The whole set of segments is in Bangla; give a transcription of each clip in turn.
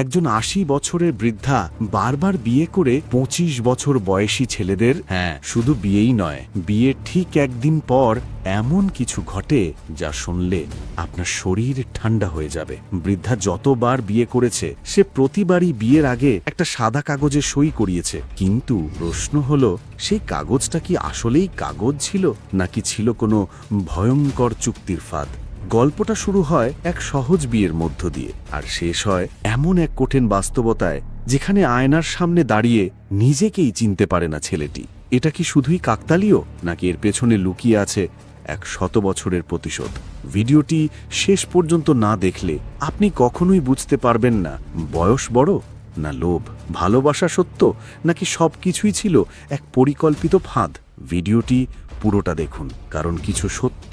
একজন আশি বছরের বৃদ্ধা বারবার বিয়ে করে পঁচিশ বছর বয়সী ছেলেদের হ্যাঁ। শুধু বিয়েই নয় বিয়ের ঠিক একদিন পর এমন কিছু ঘটে যা শুনলে আপনার শরীর ঠান্ডা হয়ে যাবে। বৃদ্ধা যতবার বিয়ে করেছে সে প্রতিবারই বিয়ের আগে একটা সাদা কাগজে সই করিয়েছে। কিন্তু প্রশ্ন হলো সেই কাগজটা কি আসলেই কাগজ ছিল নাকি ছিল কোনো ভয়ঙ্কর চুক্তির ফাঁদ? গল্পটা শুরু হয় এক সহজ বিয়ের মধ্য দিয়ে, আর শেষ হয় এমন এক কঠিন বাস্তবতায় যেখানে আয়নার সামনে দাঁড়িয়ে নিজেকেই চিনতে পারে না ছেলেটি। এটা কি শুধুই কাকতালীয়, নাকি এর পেছনে লুকিয়ে আছে এক শত বছরের প্রতিশোধ? ভিডিওটি শেষ পর্যন্ত না দেখলে আপনি কখনোই বুঝতে পারবেন না, বয়স বড় না লোভ? ভালোবাসা সত্য, নাকি সব কিছুই ছিল এক পরিকল্পিত ফাঁদ? ভিডিওটি পুরোটা দেখুন, কারণ কিছু সত্য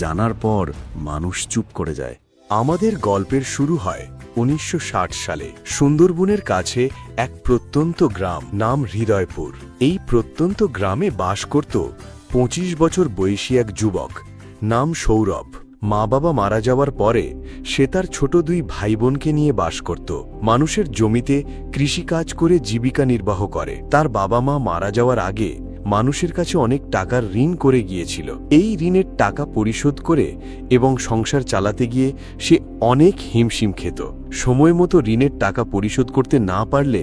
জানার পর মানুষ চুপ করে যায়। আমাদের গল্পের শুরু হয় উনিশশো ষাট সালে। সুন্দরবনের কাছে এক প্রত্যন্ত গ্রাম নাম হৃদয়পুর। এই প্রত্যন্ত গ্রামে বাস করত পঁচিশ বছর বয়সী এক যুবক, নাম সৌরভ। মা বাবা মারা যাওয়ার পরে সে তার ছোট দুই ভাই বোনকে নিয়ে বাস করত। মানুষের জমিতে কৃষিকাজ করে জীবিকা নির্বাহ করে। তার বাবা মা মারা যাওয়ার আগে মানুষের কাছে অনেক টাকার ঋণ করে গিয়েছিল। এই ঋণের টাকা পরিশোধ করে এবং সংসার চালাতে গিয়ে সে অনেক হিমশিম খেত। সময় মতো ঋণের টাকা পরিশোধ করতে না পারলে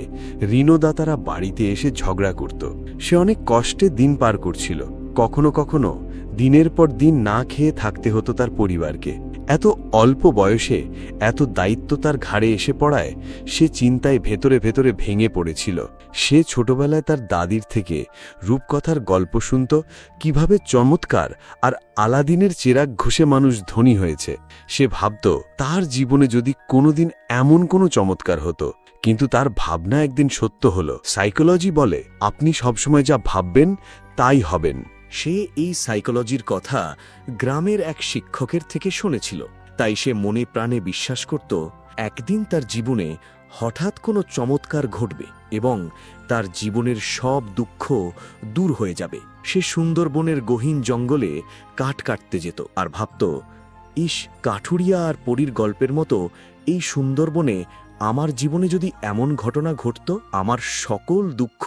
ঋণদাতারা বাড়িতে এসে ঝগড়া করত। সে অনেক কষ্টে দিন পার করছিল। কখনো কখনো দিনের পর দিন না খেয়ে থাকতে হতো তার পরিবারকে। এত অল্প বয়সে, এত দায়িত্ব তার ঘাড়ে এসে পড়ায়, সে চিন্তায় ভেতরে ভেতরে ভেঙে পড়েছিল। সে ছোটবেলায় তার দাদির থেকে রূপকথার গল্প শুনত, কীভাবে চমৎকার আর আলাদিনের চেরাগ ঘষে মানুষ ধনী হয়েছে। সে ভাবত, তার জীবনে যদি কোনোদিন এমন কোনো চমৎকার হতো। কিন্তু তার ভাবনা একদিন সত্য হলো। সাইকোলজি বলে, আপনি সবসময় যা ভাববেন, তাই হবেন। সে এই সাইকোলজির কথা গ্রামের এক শিক্ষকের থেকে শুনেছিল। তাই সে মনে প্রাণে বিশ্বাস করত, একদিন তার জীবনে হঠাৎ কোনো চমৎকার ঘটবে এবং তার জীবনের সব দুঃখ দূর হয়ে যাবে। সে সুন্দরবনের গহীন জঙ্গলে কাঠ কাটতে যেত আর ভাবত, ইস, কাঠুরিয়া আর পরীর গল্পের মতো এই সুন্দরবনে আমার জীবনে যদি এমন ঘটনা ঘটত, আমার সকল দুঃখ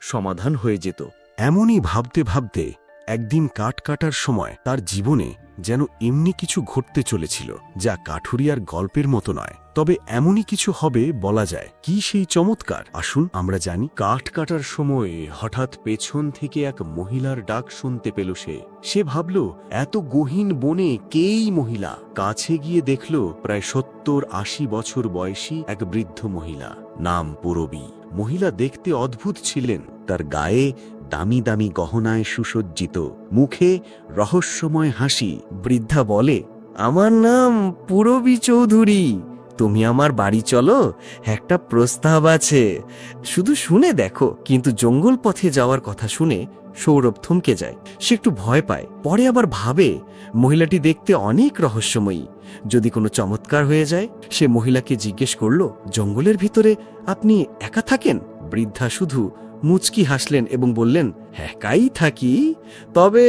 সমাধান হয়ে যেত। এমনই ভাবতে ভাবতে একদিন কাঠ কাটার সময় তার জীবনে যেন এমনি কিছু ঘটতে চলেছিল, যা কাঠুরিয়ার গল্পের মতো নয়। তবে এমনই কিছু হবে বলা যায়। কি সেই চমৎকার? আসুন আমরা জানি, কাঠ কাটার সময় হঠাৎ পেছন থেকে এক মহিলার ডাক শুনতে পেল সে। সে ভাবল, এত গহীন বনে কেই মহিলা? কাছে গিয়ে দেখল, প্রায় সত্তর আশি বছর বয়সী এক বৃদ্ধ মহিলা, নাম পুরবী। মহিলা দেখতে অদ্ভুত ছিলেন। তার গায়ে দামি দামি গহনায় সুসজ্জিত, মুখে রহস্যময় হাসি, বৃদ্ধা বলে, আমার নাম পুরবী চৌধুরী। তুমি আমার বাড়ি চলো, একটা প্রস্তাব আছে। শুধু শুনে দেখো, কিন্তু জঙ্গল পথে যাওয়ার কথা শুনে সৌরভ থমকে যায়। সে একটু ভয় পায়, পরে আবার ভাবে, মহিলাটি দেখতে অনেক রহস্যময়ী। যদি কোনো চমৎকার হয়ে যায়, সে মহিলাকে জিজ্ঞেস করল, জঙ্গলের ভিতরে আপনি একা থাকেন? বৃদ্ধা শুধু মুচকি হাসলেন এবং বললেন, একাই থাকি? তবে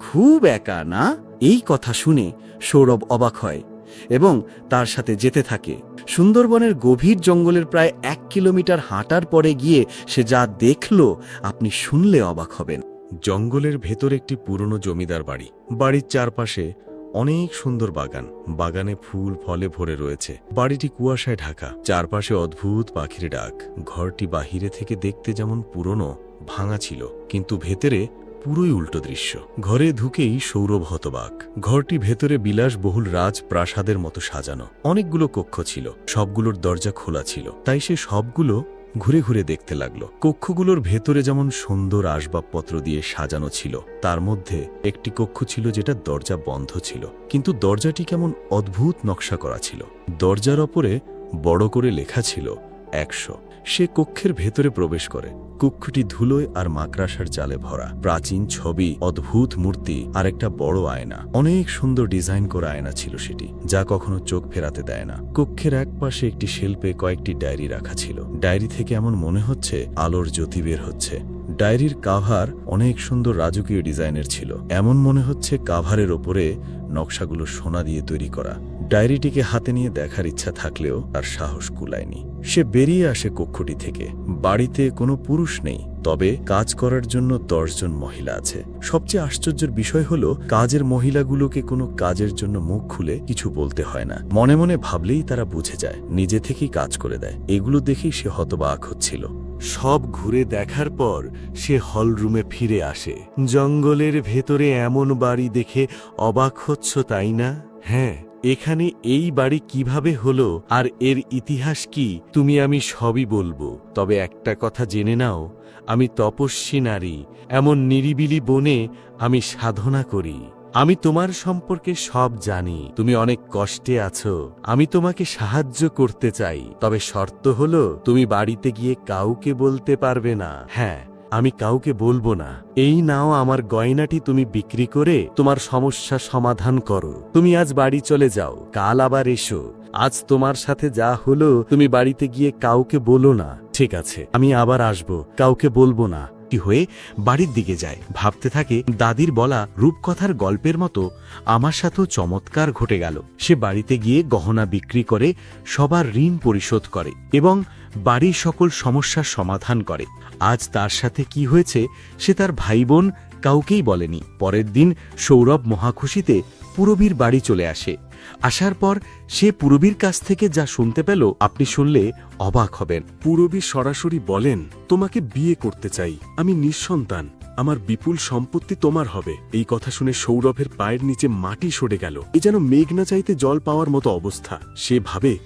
খুব একা না? এই কথা শুনে সৌরভ অবাক হয় এবং তার সাথে যেতে থাকে। সুন্দরবনের গভীর জঙ্গলের প্রায় এক কিলোমিটার হাঁটার পরে গিয়ে সে যা দেখল, আপনি শুনলে অবাক হবেন। জঙ্গলের ভেতর একটি পুরনো জমিদার বাড়ি। বাড়ির চারপাশে অনেক সুন্দর বাগান। বাগানে ফুল, ফলে ভরে রয়েছে। বাড়িটি কুয়াশায় ঢাকা। চারপাশে অদ্ভুত পাখির ডাক। ঘরটি বাহিরে থেকে দেখতে যেমন পুরনো, ভাঙা ছিল, কিন্তু ভেতরে পুরোই উল্টো দৃশ্য। ঘরে ঢুকেই সৌরভ হতবাক। ঘরটি ভেতরে বিলাসবহুল রাজ প্রাসাদের মতো সাজানো। অনেকগুলো কক্ষ ছিল। সবগুলোর দরজা খোলা ছিল। তাই সে সবগুলো ঘুরে ঘুরে দেখতে লাগল। কক্ষগুলোর ভেতরে যেমন সুন্দর আসবাবপত্র দিয়ে সাজানো ছিল, তার মধ্যে একটি কক্ষ ছিল যেটা দরজা বন্ধ ছিল। কিন্তু দরজাটি কেমন অদ্ভুত নকশা করা ছিল। দরজার ওপরে বড় করে লেখা ছিল একশো। সে কক্ষের ভেতরে প্রবেশ করে। কক্ষটি ধুলোয় আর মাকড়াসার জালে ভরা। প্রাচীন ছবি, অদ্ভুত মূর্তি আর একটা বড় আয়না। অনেক সুন্দর ডিজাইন করা আয়না ছিল সেটি, যা কখনো চোখ ফেরাতে দেয় না। কক্ষের এক পাশে একটি শিল্পে কয়েকটি ডায়েরি রাখা ছিল। ডায়েরি থেকে এমন মনে হচ্ছে, আলোর জ্যোতি বের হচ্ছে। ডায়েরির কাভার অনেক সুন্দর রাজকীয় ডিজাইনের ছিল। এমন মনে হচ্ছে কাভারের ওপরে নকশাগুলো সোনা দিয়ে তৈরি করা। ডায়েরিটিকে হাতে নিয়ে দেখার ইচ্ছা থাকলেও তার সাহস কুলায়নি। সে বেরিয়ে আসে কক্ষটি থেকে। বাড়িতে কোনো পুরুষ নেই, তবে কাজ করার জন্য দশজন মহিলা আছে। সবচেয়ে আশ্চর্যের বিষয় হলো, কাজের মহিলাগুলোকে কোনো কাজের জন্য মুখ খুলে কিছু বলতে হয় না। মনে মনে ভাবলেই তারা বুঝে যায়, নিজে থেকেই কাজ করে দেয়। এগুলো দেখেই সে হতবাক হচ্ছিল। সব ঘুরে দেখার পর সে হল রুমে ফিরে আসে। জঙ্গলের ভেতরে এমন বাড়ি দেখে অবাক হচ্ছ, তাই না? হ্যাঁ এখানে এই বাড়ি কীভাবে হলো আর এর ইতিহাস কি, তুমি আমি সবই বলব। তবে একটা কথা জেনে নাও, আমি তপস্বী নারী, এমন নিরিবিলি বনে আমি সাধনা করি। আমি তোমার সম্পর্কে সব জানি, তুমি অনেক কষ্টে আছো, আমি তোমাকে সাহায্য করতে চাই, তবে শর্ত হলো, তুমি বাড়িতে গিয়ে কাউকে বলতে পারবে না। হ্যাঁ আমি কাউকে বলব না। এই নাও আমার গয়নাটি তুমি বিক্রি করে তোমার সমস্যা সমাধান করো। তুমি আজ বাড়ি চলে যাও, কাল আবার এসো। আজ তোমার সাথে যা হলো তুমি বাড়িতে গিয়ে কাউকে বলো না। ঠিক আছে, আমি আবার আসব, কাউকে বলব না। কি হয়ে বাড়ির দিকে যায়। ভাবতে থাকে, দাদির বলা রূপকথার গল্পের মতো আমার সাথেও চমৎকার ঘটে গেল। সে বাড়িতে গিয়ে গহনা বিক্রি করে, সবার ঋণ পরিশোধ করে এবং বাড়ির সকল সমস্যার সমাধান করে। আজ তার সাথে কি হয়েছে, সে তার ভাই বোন কাউকেই বলেনি। পরের দিন সৌরভ মহাখুশিতে পুরবীর বাড়ি চলে আসে। আসার পর সে পুরবীর কাছ থেকে যা শুনতে পেল, আপনি শুনলে অবাক হবেন। পুরবী সরাসরি বলেন, তোমাকে বিয়ে করতে চাই। আমি নিঃসন্তান। আমার বিপুল সম্পত্তি তোমার হবে। এই কথা শুনে সৌরভের পায়ের নিচে মাটি সরে গেল। এ যেন মেঘ না চাইতে জল পাওয়ার মতো অবস্থা। সে ভাবে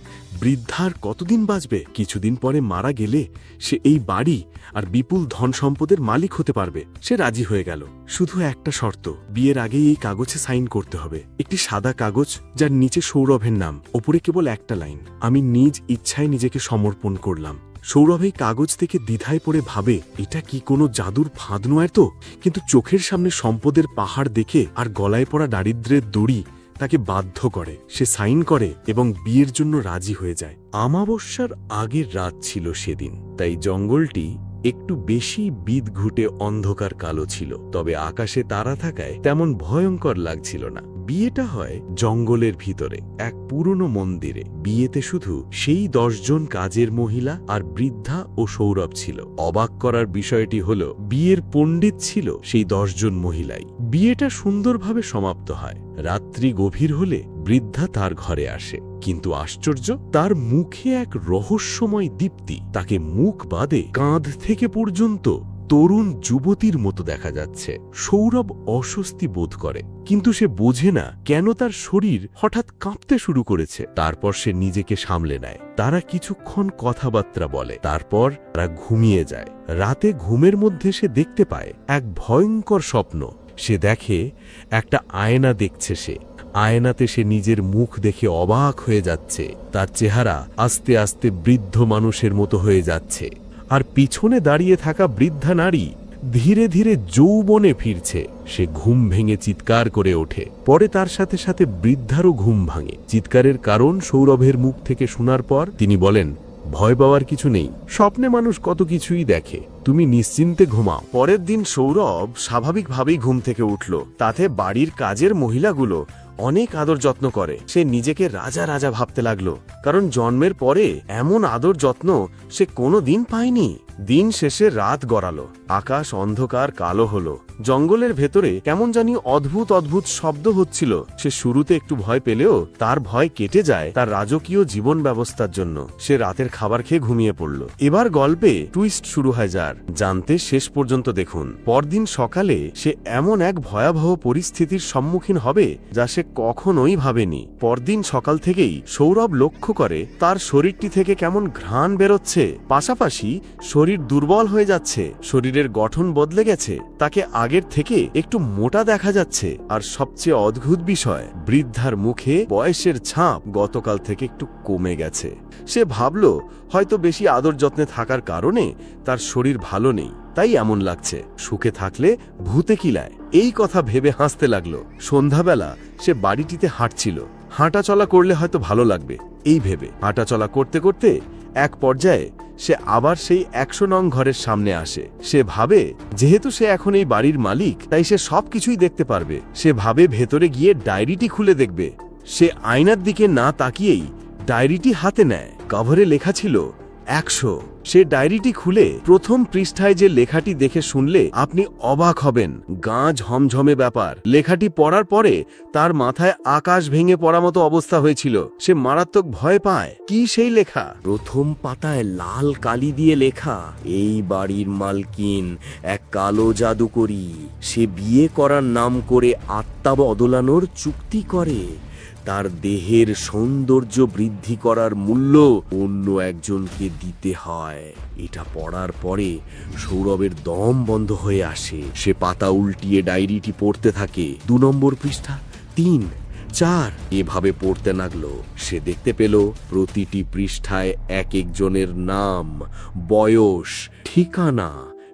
বৃদ্ধার কতদিন বাঁচবে? কিছুদিন পরে মারা গেলে সে এই বাড়ি আর বিপুল ধন সম্পদের মালিক হতে পারবে। সে রাজি হয়ে গেল। শুধু একটা শর্ত, বিয়ের আগেই এই কাগজে সাইন করতে হবে। একটি সাদা কাগজ যার নিচে সৌরভের নাম, ওপরে কেবল একটা লাইন, আমি নিজ ইচ্ছায় নিজেকে সমর্পণ করলাম। সৌরভ এই কাগজ থেকে দ্বিধায় পড়ে ভাবে, এটা কি কোনো জাদুর ফাঁদ নয় তো? কিন্তু চোখের সামনে সম্পদের পাহাড় দেখে আর গলায় পড়া দারিদ্রের দড়ি তাকে বাধ্য করে। সে সাইন করে এবং বিয়ের জন্য রাজি হয়ে যায়। আমাবস্যার আগের রাত ছিল সেদিন, তাই জঙ্গলটি একটু বেশি বিদ ঘুটে অন্ধকার কালো ছিল, তবে আকাশে তারা থাকায় তেমন ভয়ঙ্কর লাগছিল না। বিয়েটা হয় জঙ্গলের ভিতরে, এক পুরনো মন্দিরে। বিয়েতে শুধু সেই দশজন কাজের মহিলা আর বৃদ্ধা ও সৌরভ ছিল। অবাক করার বিষয়টি হল, বিয়ের পণ্ডিত ছিল সেই দশজন মহিলাই। বিয়েটা সুন্দরভাবে সমাপ্ত হয়। রাত্রি গভীর হলে বৃদ্ধা তার ঘরে আসে। কিন্তু আশ্চর্য, তার মুখে এক রহস্যময় দীপ্তি, তাকে মুখ বাদে কাঁধ থেকে পর্যন্ত। তরুণ যুবতীর মতো দেখা যাচ্ছে। সৌরভ অস্বস্তি বোধ করে, কিন্তু সে বোঝে না কেন তার শরীর হঠাৎ কাঁপতে শুরু করেছে। তারপর সে নিজেকে সামলে নেয়। তারা কিছুক্ষণ কথাবার্তা বলে, তারপর তারা ঘুমিয়ে যায়। রাতে ঘুমের মধ্যে সে দেখতে পায় এক ভয়ঙ্কর স্বপ্ন। সে দেখে একটা আয়না দেখছে সে। আয়নাতে সে নিজের মুখ দেখে অবাক হয়ে যাচ্ছে। তার চেহারা আস্তে আস্তে বৃদ্ধ মানুষের মতো হয়ে যাচ্ছে। আর পিছনে দাঁড়িয়ে থাকা বৃদ্ধা নারী ধীরে ধীরে যৌবনে ফিরছে। সে ঘুম ভেঙে চিৎকার করে ওঠে। পরে তার সাথে সাথে বৃদ্ধারও ঘুম ভাঙে। চিৎকারের কারণ সৌরভের মুখ থেকে শোনার পর তিনি বলেন, ভয় পাওয়ার কিছু নেই। স্বপ্নে মানুষ কত কিছুই দেখে। তুমি নিশ্চিন্তে ঘুমাও। পরের দিন সৌরভ স্বাভাবিকভাবেই ঘুম থেকে উঠল। তাতে বাড়ির কাজের মহিলাগুলো অনেক আদর যত্ন করে। সে নিজেকে রাজা রাজা ভাবতে লাগল, কারণ জন্মের পরে এমন আদর যত্ন সে কোনো দিন পায়নি। দিন শেষে রাত গড়ালো, আকাশ অন্ধকার কালো হলো। জঙ্গলের ভেতরে কেমন জানি অদ্ভুত অদ্ভুত শব্দ হচ্ছিল। সে শুরুতে একটু ভয় পেলেও তার ভয় কেটে যায় তার রাজকীয় জীবন ব্যবস্থার জন্য। সে রাতের খাবার খেয়ে ঘুমিয়ে পড়ল। এবার গল্পে টুইস্ট শুরু হয় যার। জানতে শেষ পর্যন্ত দেখুন। পরদিন সকালে সে এমন এক ভয়াবহ পরিস্থিতির সম্মুখীন হবে যা সে কখনোই ভাবেনি। পরদিন সকাল থেকেই সৌরভ লক্ষ্য করে তার শরীরটি থেকে কেমন ঘ্রাণ বেরোচ্ছে। পাশাপাশি শরীর দুর্বল হয়ে যাচ্ছে, শরীরের গঠন বদলে গেছে, তাকে আগের থেকে একটু মোটা দেখা যাচ্ছে, আর সবচেয়ে অদ্ভুত বিষয়, বৃদ্ধার মুখে বয়সের ছাপ গতকাল থেকে একটু কমে গেছে। সে ভাবল, হয়তো বেশি আদর যত্নে থাকার কারণে তার শরীর ভালো নেই, তাই এমন লাগছে, সুখে থাকলে ভূতে কিলায়। এই কথা ভেবে হাসতে লাগল। সন্ধ্যাবেলা সে বাড়িটিতে হাঁটছিল। হাঁটা চলা করলে হয়তো ভালো লাগবে, এই ভেবে। হাঁটা চলা করতে করতে এক পর্যায়ে সে আবার সেই একশো নং ঘরের সামনে আসে। সে ভাবে, যেহেতু সে এখন এই বাড়ির মালিক, তাই সে সবকিছুই দেখতে পারবে। সে ভাবে ভেতরে গিয়ে ডায়েরিটি খুলে দেখবে। সে আয়নার দিকে না তাকিয়েই ডায়েরিটি হাতে নেয়। কভারে লেখা ছিল একশো। সে ডায়েরিটি খুলে প্রথম পৃষ্ঠায় যে লেখাটি দেখে শুনলে আপনি অবাক হবেন। গা ঝমঝমে ব্যাপার। লেখাটি পড়ার পরে তার মাথায় আকাশ ভেঙে পড়া মতো অবস্থা হয়েছিল। সে মারাত্মক ভয় পায়। কি সেই লেখা? প্রথম পাতায় লাল কালি দিয়ে লেখা, এই বাড়ির মালকিন, এক কালো জাদুকরি। সে বিয়ে করার নাম করে আত্মা বদলানোর চুক্তি করে। তার দেহের সৌন্দর্য বৃদ্ধি করার মূল্য অন্য একজনকে দিতে হয়। এটা পড়ার পরে সৌরভের দম বন্ধ হয়ে আসে। সে পাতা উল্টিয়ে ডায়েরিটি পড়তে থাকে। দু নম্বর পৃষ্ঠা, তিন, চার, এভাবে পড়তে লাগল। সে দেখতে পেল প্রতিটি পৃষ্ঠায় এক একজনের নাম, বয়স, ঠিকানা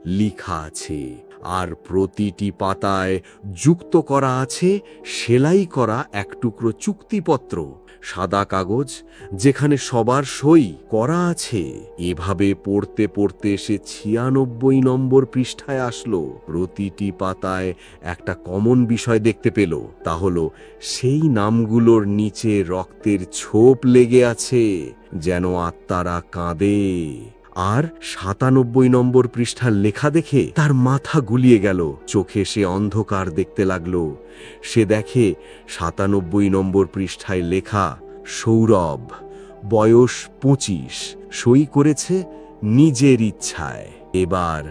লিখা আছে। আর প্রতিটি পাতায় যুক্ত করা আছে সেলাই করা এক টুকরো চুক্তিপত্র, সাদা কাগজ যেখানে সবার সই করা আছে। এভাবে পড়তে পড়তে সে ছিয়ানব্বই নম্বর পৃষ্ঠায় আসলো। প্রতিটি পাতায় একটা কমন বিষয় দেখতে পেল। তা হলো, সেই নামগুলোর নিচে রক্তের ছোপ লেগে আছে, যেন আত্মারা কাঁদে। আর সাতানব্বই নম্বর পৃষ্ঠার লেখা দেখে তার মাথা গুলিয়ে গেল। চোখে সে অন্ধকার দেখতে লাগল। সে দেখে সাতানব্বই নম্বর পৃষ্ঠায় লেখা, সৌরভ, বয়স পঁচিশ, সই করেছে নিজের ইচ্ছায়। এবার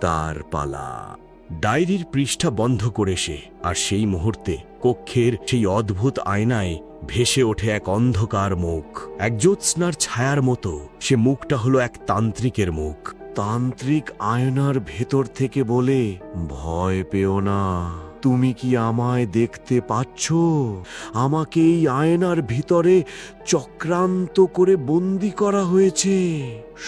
তার পালা। ডায়েরির পৃষ্ঠা বন্ধ করে সে, আর সেই মুহূর্তে কক্ষের সেই অদ্ভুত আয়নায় ভেসে ওঠে এক অন্ধকার মুখ। এক জ্যোৎস্নার ছায়ার মতো, সে মুখটা হলো এক তান্ত্রিকের মুখ। তান্ত্রিক আয়নার ভেতর থেকে বলে, ভয় পেও না। তুমি কি আমায় দেখতে পাচ্ছ? আমাকে এই আয়নার ভিতরে চক্রান্ত করে বন্দি করা হয়েছে।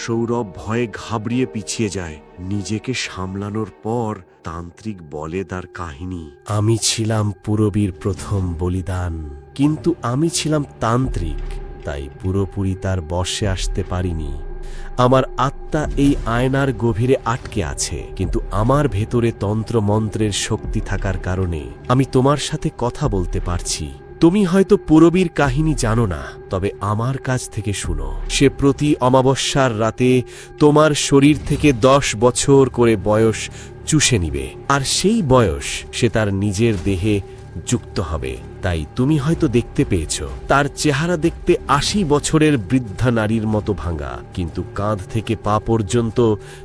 সৌরভ ভয়ে ঘাবড়িয়ে পিছিয়ে যায়। নিজেকে সামলানোর পর তান্ত্রিক বলে তার কাহিনী। আমি ছিলাম পুরবীর প্রথম বলিদান, কিন্তু আমি ছিলাম তান্ত্রিক, তাই পুরোপুরি তার বশে আসতে পারিনি। আমার আত্মা এই আয়নার গভীরে আটকে আছে, কিন্তু আমার ভেতরে তন্ত্র মন্ত্রের শক্তি থাকার কারণে আমি তোমার সাথে কথা বলতে পারছি। তুমি হয়তো পুরবীর কাহিনী জানো না, তবে আমার কাছ থেকে শুনো। সে প্রতি অমাবস্যার রাতে তোমার শরীর থেকে দশ বছর করে বয়স চুষে নিবে, আর সেই বয়স সে তার নিজের দেহে যুক্ত হবে। তাই তুমি হয়তো দেখতে পেয়েছ, তার চেহারা দেখতে আশি বছরের বৃদ্ধা নারীর মতো ভাঙা, কিন্তু কাঁধ থেকে পা পর্যন্ত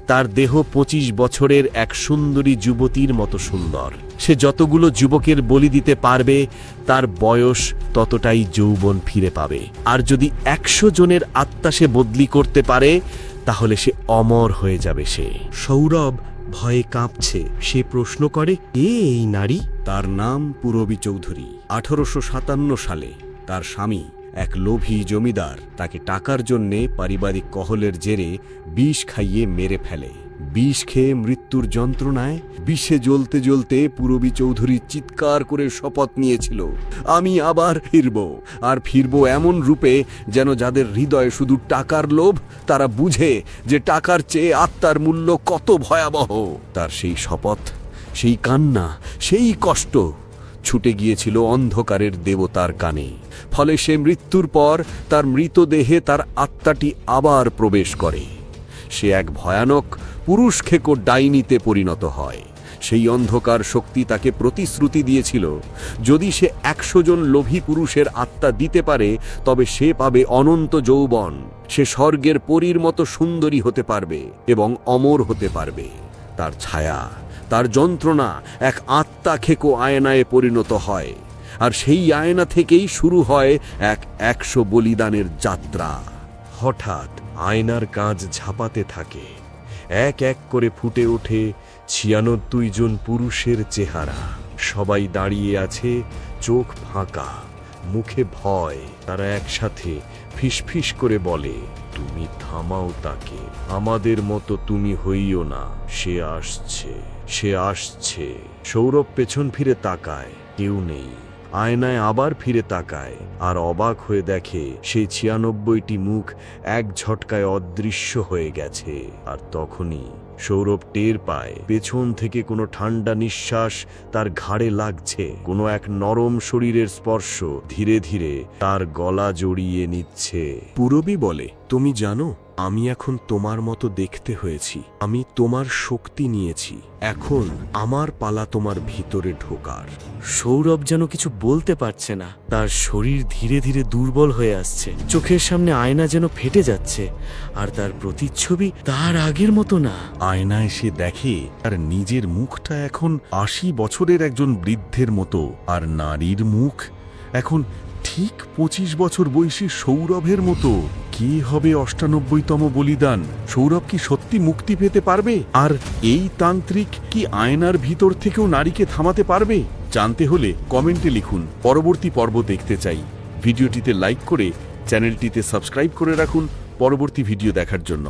তার দেহ পঁচিশ বছরের এক সুন্দরী যুবতীর মতো সুন্দর। সে যতগুলো যুবকের বলি দিতে পারবে, তার বয়স ততটাই যৌবন ফিরে পাবে। আর যদি একশো জনের আত্মা সে বদলি করতে পারে, তাহলে সে অমর হয়ে যাবে সে। সৌরভ ভয়ে কাঁপছে। সে প্রশ্ন করে, কে এই নারী? তার নাম পুরবী চৌধুরী। আঠারোশো সাতান্ন সালে তার স্বামী এক লোভী জমিদার তাকে টাকার জন্যে পারিবারিক কহলের জেরে বিষ খাইয়ে মেরে ফেলে। বিষ খেয়ে মৃত্যুর যন্ত্রণায় বিষে জ্বলতে জ্বলতে পুরবী চৌধুরী চিৎকার করে শপথ নিয়েছিল, আমি আবার ফিরব, আর ফিরব এমন রূপে যেন যাদের হৃদয়ে শুধু টাকার লোভ, তারা বুঝে যে টাকার চেয়ে আত্মার মূল্য কত ভয়াবহ। তার সেই শপথ, সেই কান্না, সেই কষ্ট ছুটে গিয়েছিল অন্ধকারের দেবতার কানে, ফলে সে মৃত্যুর পর তার মৃতদেহে তার আত্মাটি আবার প্রবেশ করে। সে এক ভয়ানক পুরুষ খেকো ডাইনিতে পরিণত হয়। সেই অন্ধকার শক্তি তাকে প্রতিশ্রুতি দিয়েছিল, যদি সে একশো জন লোভী পুরুষের আত্মা দিতে পারে, তবে সে পাবে অনন্ত যৌবন, সে স্বর্গের পরীর মতো সুন্দরী হতে পারবে এবং অমর হতে পারবে। তার ছায়া, তার যন্ত্রণা এক আত্মা খেকো আয়নায় পরিণত হয়, আর সেই আয়না থেকেই শুরু হয় এক একশো বলিদানের যাত্রা। হঠাৎ আয়নার কাজ ঝাঁপাতে থাকে। এক এক করে ফুটে ওঠে ছিয়ানব্বই জন পুরুষের চেহারা। সবাই দাঁড়িয়ে আছে, চোখ ফাঁকা। মুখে ভয়, তারা একসাথে ফিসফিস করে বলে, তুমি থামাও তাকে। আমাদের মতো তুমি হইও না। সে আসছে সে আসছে। সৌরভ পেছন ফিরে তাকায়, কেউ নেই। আয়নায় আবার ফিরে তাকায় আর অবাক হয়ে দেখে সেই ছিয়ানব্বইটি মুখ এক ঝটকায় অদৃশ্য হয়ে গেছে। আর তখনই সৌরভ টের পায়, পেছন থেকে কোনো ঠান্ডা নিঃশ্বাস তার ঘাড়ে লাগছে। কোনো এক নরম শরীরের স্পর্শ ধীরে ধীরে তার গলা জড়িয়ে নিচ্ছে। পূরবী বলে, তুমি জানো? আমি এখন তোমার মতো দেখতে হয়েছি। আমি তোমার শক্তি নিয়েছি। এখন আমার পালা তোমার ভিতরে ঢোকার। সৌরভ যেন কিছু বলতে পারছে না। তার শরীর ধীরে ধীরে দুর্বল হয়ে আসছে। চোখের সামনে আয়না যেন ফেটে যাচ্ছে। আর তার প্রতিচ্ছবি তার আগের মতো না। আয়নায় সে দেখে তার নিজের মুখটা এখন আশি বছরের একজন বৃদ্ধের মতো। আর নারীর মুখ এখন ঠিক পঁচিশ বছর বয়সী সৌরভের মতো কি হবে অষ্টানব্বইতম বলিদান? সৌরভ কি সত্যি মুক্তি পেতে পারবে? আর এই তান্ত্রিক কি আয়নার ভিতর থেকেও নারীকে থামাতে পারবে? জানতে হলে কমেন্টে লিখুন। পরবর্তী পর্ব দেখতে চাই। ভিডিওটিতে লাইক করে চ্যানেলটিতে সাবস্ক্রাইব করে রাখুন। পরবর্তী ভিডিও দেখার জন্য।